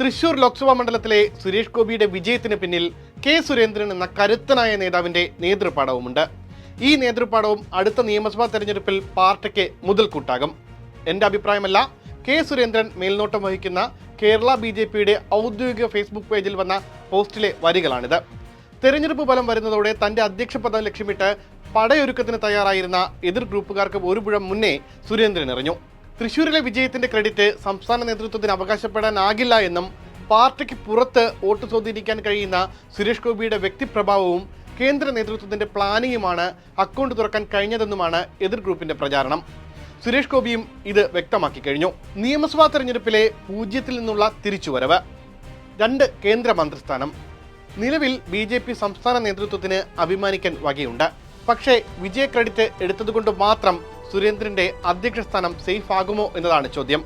തൃശൂർ ലോക്സഭാ മണ്ഡലത്തിലെ സുരേഷ് ഗോപിയുടെ വിജയത്തിന് പിന്നിൽ കെ സുരേന്ദ്രൻ എന്ന കരുത്തനായ നേതാവിന്റെ നേതൃപാഠവുമുണ്ട്. ഈ നേതൃപാഠവും അടുത്ത നിയമസഭാ തെരഞ്ഞെടുപ്പിൽ പാർട്ടിക്ക് മുതൽക്കൂട്ടാകും. എന്റെ അഭിപ്രായമല്ല കെ സുരേന്ദ്രൻ മേൽനോട്ടം വഹിക്കുന്ന കേരള ബി ജെ പിയുടെ ഔദ്യോഗിക ഫേസ്ബുക്ക് പേജിൽ വന്ന പോസ്റ്റിലെ വരികളാണിത്. തെരഞ്ഞെടുപ്പ് ഫലം വരുന്നതോടെ തന്റെ അധ്യക്ഷ പദം ലക്ഷ്യമിട്ട് പടയൊരുക്കത്തിന് തയ്യാറായിരുന്ന എതിർ ഗ്രൂപ്പുകാർക്ക് ഒരു പുഴം മുന്നേ സുരേന്ദ്രൻ എറിഞ്ഞു. തൃശൂരിലെ വിജയത്തിന്റെ ക്രെഡിറ്റ് സംസ്ഥാന നേതൃത്വത്തിന് അവകാശപ്പെടാനാകില്ല എന്നും പാർട്ടിക്ക് പുറത്ത് വോട്ട് സ്വാധീനിക്കാൻ കഴിയുന്ന സുരേഷ് ഗോപിയുടെ വ്യക്തിപ്രഭാവവും കേന്ദ്ര നേതൃത്വത്തിന്റെ പ്ലാനിങ്ങുമാണ് അക്കൗണ്ട് തുറക്കാൻ കഴിഞ്ഞതെന്നുമാണ് എതിർ ഗ്രൂപ്പിന്റെ പ്രചാരണം. സുരേഷ് ഗോപിയും ഇത് വ്യക്തമാക്കി കഴിഞ്ഞു. നിയമസഭാ തെരഞ്ഞെടുപ്പിലെ പൂജ്യത്തിൽ നിന്നുള്ള തിരിച്ചുവരവ്. രണ്ട് കേന്ദ്ര മന്ത്രിസ്ഥാനം. നിലവിൽ ബി ജെ പി സംസ്ഥാന നേതൃത്വത്തിന് അഭിമാനിക്കാൻ വകയുണ്ട്. പക്ഷേ വിജയ ക്രെഡിറ്റ് എടുത്തതുകൊണ്ട് മാത്രം സുരേന്ദ്രന്റെ അധ്യക്ഷ സ്ഥാനം സേഫ് ആകുമോ എന്നതാണ് ചോദ്യം.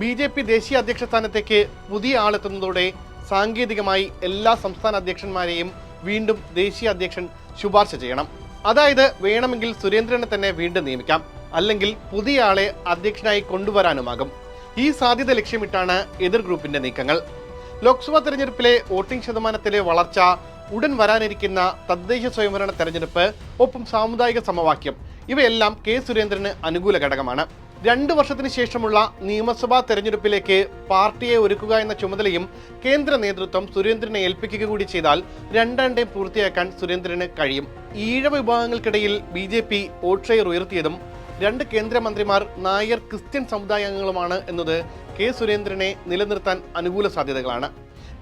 ബി ജെ പി ദേശീയ അധ്യക്ഷ സ്ഥാനത്തേക്ക് പുതിയ ആളെത്തുന്നതോടെ സാങ്കേതികമായി എല്ലാ സംസ്ഥാന അധ്യക്ഷന്മാരെയും വീണ്ടും ദേശീയ അധ്യക്ഷൻ ശുപാർശ ചെയ്യണം. അതായത് വേണമെങ്കിൽ സുരേന്ദ്രനെ തന്നെ വീണ്ടും നിയമിക്കാം. അല്ലെങ്കിൽ പുതിയ ആളെ അധ്യക്ഷനായി കൊണ്ടുവരാനുമാകും. ഈ സാധ്യത ലക്ഷ്യമിട്ടാണ് എതിർ ഗ്രൂപ്പിന്റെ നീക്കങ്ങൾ. ലോക്സഭാ തെരഞ്ഞെടുപ്പിലെ വോട്ടിംഗ് ശതമാനത്തിലെ വളർച്ച ഉടൻ വരാനിരിക്കുന്ന തദ്ദേശ സ്വയംഭരണ തെരഞ്ഞെടുപ്പ് ഒപ്പം സാമുദായിക സമവാക്യം ഇവയെല്ലാം കെ സുരേന്ദ്രന് അനുകൂല ഘടകമാണ്. രണ്ടു വർഷത്തിന് ശേഷമുള്ള നിയമസഭാ തെരഞ്ഞെടുപ്പിലേക്ക് പാർട്ടിയെ ഒരുക്കുക എന്ന ചുമതലയും കേന്ദ്ര നേതൃത്വം സുരേന്ദ്രനെ ഏൽപ്പിക്കുക കൂടി ചെയ്താൽ രണ്ടാണ്ടേം പൂർത്തിയാക്കാൻ സുരേന്ദ്രന് കഴിയും. ഈഴവ വിഭാഗങ്ങൾക്കിടയിൽ B J P vote share ഉയർത്തിയതും രണ്ട് കേന്ദ്രമന്ത്രിമാർ നായർ ക്രിസ്ത്യൻ സമുദായ അംഗങ്ങളുമാണ് എന്നത് കെ സുരേന്ദ്രനെ നിലനിർത്താൻ അനുകൂല സാധ്യതകളാണ്.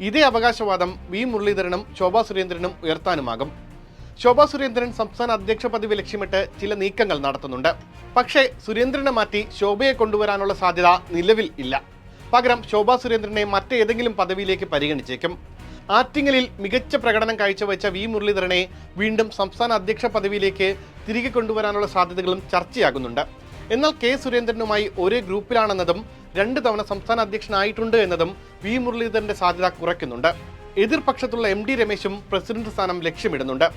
ഇതേ അവകാശവാദം വി മുരളീധരനും ശോഭാ സുരേന്ദ്രനും ഉയർത്താനുമാകും. ശോഭാ സുരേന്ദ്രൻ സംസ്ഥാന അധ്യക്ഷ പദവി ലക്ഷ്യമിട്ട് ചില നീക്കങ്ങൾ നടത്തുന്നുണ്ട്. പക്ഷേ സുരേന്ദ്രനെ മാറ്റി ശോഭയെ കൊണ്ടുവരാനുള്ള സാധ്യത നിലവിൽ ഇല്ല. പകരം ശോഭാ സുരേന്ദ്രനെ മറ്റേതെങ്കിലും പദവിയിലേക്ക് പരിഗണിച്ചേക്കും. ആറ്റിങ്ങലിൽ മികച്ച പ്രകടനം കാഴ്ചവെച്ച വി മുരളീധരനെ വീണ്ടും സംസ്ഥാന അധ്യക്ഷ പദവിയിലേക്ക് തിരികെ കൊണ്ടുവരാനുള്ള സാധ്യതകളും ചർച്ചയാകുന്നുണ്ട്. എന്നാൽ കെ സുരേന്ദ്രനുമായി ഒരേ ഗ്രൂപ്പിലാണെന്നതും രണ്ട് തവണ സംസ്ഥാന അധ്യക്ഷനായിട്ടുണ്ട് എന്നതും വി മുരളീധരന്റെ സാധ്യത കുറയ്ക്കുന്നുണ്ട്. എതിർപക്ഷത്തുള്ള എം ഡി രമേശും പ്രസിഡന്റ് സ്ഥാനം ലക്ഷ്യമിടുന്നുണ്ട്.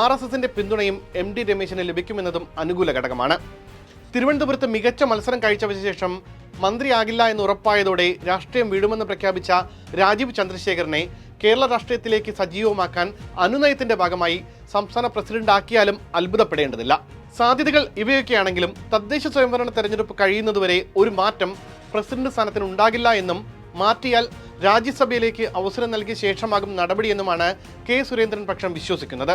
ആർ എസ് എസിന്റെ പിന്തുണയും എം ഡി രമേശിന് ലഭിക്കുമെന്നതും അനുകൂല ഘടകമാണ്. തിരുവനന്തപുരത്ത് മികച്ച മത്സരം കാഴ്ചവെച്ച ശേഷം മന്ത്രിയാകില്ല എന്ന് ഉറപ്പായതോടെ രാഷ്ട്രീയം വീഴുമെന്ന് പ്രഖ്യാപിച്ച രാജീവ് ചന്ദ്രശേഖരനെ കേരള രാഷ്ട്രീയത്തിലേക്ക് സജീവമാക്കാൻ അനുനയത്തിന്റെ ഭാഗമായി സംസ്ഥാന പ്രസിഡന്റ് ആക്കിയാലും അത്ഭുതപ്പെടേണ്ടതില്ല. സാധ്യതകൾ ഇവയൊക്കെയാണെങ്കിലും തദ്ദേശ സ്വയംഭരണ തെരഞ്ഞെടുപ്പ് കഴിയുന്നതുവരെ ഒരു മാറ്റം പ്രസിഡന്റ് സ്ഥാനത്തിന് ഉണ്ടാകില്ല എന്നും മാറ്റിയാൽ രാജ്യസഭയിലേക്ക് അവസരം നൽകിയ ശേഷമാകും നടപടിയെന്നുമാണ് കെ സുരേന്ദ്രൻ പക്ഷം വിശ്വസിക്കുന്നത്.